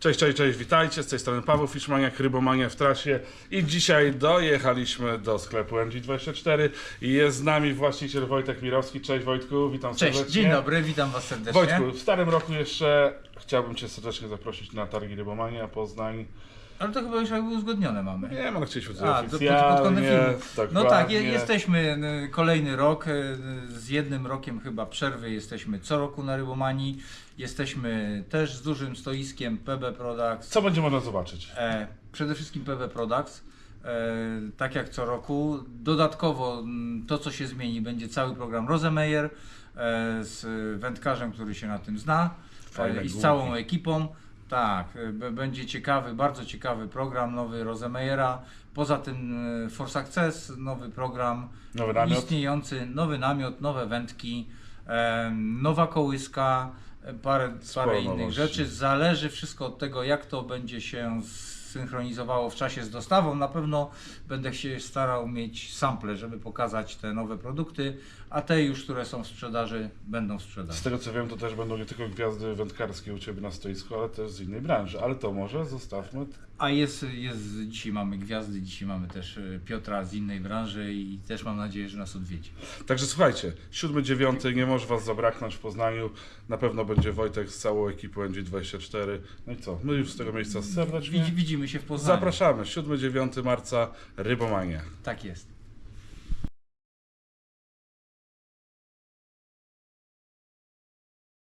Cześć, cześć, cześć, witajcie. Z tej strony Paweł Fiszmaniak, Rybomania w trasie. I dzisiaj dojechaliśmy do sklepu MG24 i jest z nami właściciel Wojtek Mirowski. Cześć Wojtku, witam Cześć, serdecznie. dzień dobry, witam Was serdecznie. Wojtku, w starym roku jeszcze chciałbym Cię serdecznie zaprosić na targi Rybomania Poznań. Ale to chyba już jakby uzgodnione mamy. Nie chcieliśmy coś A, to pod, pod kątem filmu. No tak, je, jesteśmy kolejny rok, y, z jednym rokiem chyba przerwy, jesteśmy co roku na Rybomanii. Jesteśmy też z dużym stoiskiem PB Products. Co będzie można zobaczyć? E, przede wszystkim PB Products. E, tak jak co roku. Dodatkowo mm, to, co się zmieni, będzie cały program Rosemeyer e, z wędkarzem, który się na tym zna Fajne e, i z główki. całą ekipą. Tak, będzie ciekawy, bardzo ciekawy program nowy Rosemeyera. Poza tym For Success, nowy program Nowy namiot. istniejący, nowy namiot, nowe wędki, nowa kołyska, parę, Sporo parę innych nowości. rzeczy. Zależy wszystko od tego, jak to będzie się synchronizowało w czasie z dostawą. Na pewno będę się starał mieć sample, żeby pokazać te nowe produkty, a te już, które są w sprzedaży, będą w Z sprzedaży. tego co wiem, to też będą nie tylko gwiazdy wędkarskie u Ciebie na stoisku, ale też z innej branży. Ale to może zostawmy. A jest, jest, dzisiaj mamy gwiazdy, dzisiaj mamy też e, Piotra z innej branży i też mam nadzieję, że nas odwiedzi. Także słuchajcie, 7-9 nie może Was zabraknąć w Poznaniu. Na pewno będzie Wojtek z całą ekipą NG24. No i co? My już z tego miejsca serdecznie Widzi, widzimy się w Poznaniu. zapraszamy. 7-9 marca Rybomania. Tak jest.